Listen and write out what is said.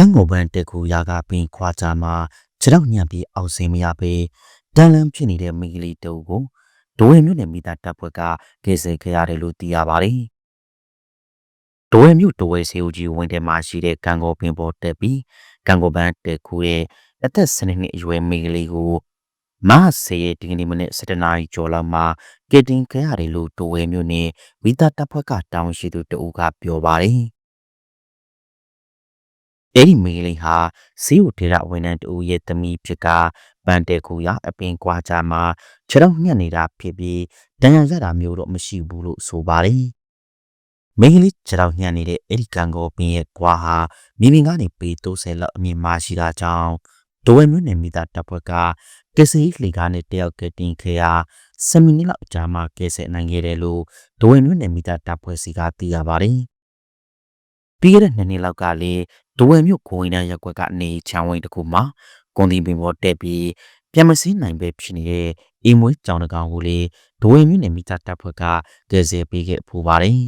ကန်းကိုပန်းတက်ကူရာကပင်ခွာကြမှာခြေတော့ညံပြီးအောက်စင်းမရပေတန်လန်းဖြစ်နေတဲ့မိန်းကလေးတူကိုဒိုဝဲမြို့နယ်မိသားတပ်ဖွဲ့ကကယ်ဆယ်ခဲ့ရတယ်လို့သိရပါတယ်။ဒိုဝဲမြို့ဒိုဝဲစေဦးကြီးဝင်းထဲမှာရှိတဲ့ကန်းကိုပင်ပေါ်တက်ပြီးကန်းကိုပန်းတက်ကူရဲ့အသက်12နှစ်အရွယ်မိန်းကလေးကိုမဆေးရဲ့ဒီကနေ့မနေ့7နာရီကျော်လောက်မှာကယ်တင်ခဲ့ရတယ်လို့ဒိုဝဲမြို့နယ်မိသားတပ်ဖွဲ့ကတာဝန်ရှိသူတဦးကပြောပါတယ်။ အဲ့ဒီမိန်းကလေးဟာစီးဦးဒေတာဝန်ထမ်းတူရဲ့သမီးဖြစ်ကပန်တဲကူရအပင်ကွာကြမှာခြေတော့ညှက်နေတာဖြစ်ပြီးတန်ရရတာမျိုးတော့မရှိဘူးလို့ဆိုပါတယ်။မိန်းကလေးခြေတော့ညှက်နေတဲ့အဲ့ဒီကန်ကိုပင်ရဲ့ကွာဟာမိမိကနေပေ30လောက်အမြင့်မရှိတာကြောင့်ဒိုဝဲမျိုးနယ်မိသားတပ်ဖွဲ့ကကစီလှေကားနဲ့တယောက်ကတင်ခေရာ10မိနစ်လောက်အကြာမှကယ်ဆယ်နိုင်ခဲ့တယ်လို့ဒိုဝဲမျိုးနယ်မိသားတပ်ဖွဲ့စီကသိရပါတယ်။ပြီးခဲ့တဲ့နှစ်နှစ်လောက်ကလည်း ဒိုဝဲမြို့ကိုဝင်တန်းရက်ကွက်ကနေချောင်းဝင်းတစ်ခုမှာကွန်ဒီပင်ပေါ်တက်ပြီးပြန်မစည်းနိုင်ပဲဖြစ်နေတဲ့အိမ်မွေးကြောင်တကောင်ကိုလေဒိုဝဲမြို့နယ်မိသားတပ်ဖွဲ့ကကယ်ဆယ်ပေးခဲ့ဖူးပါတယ်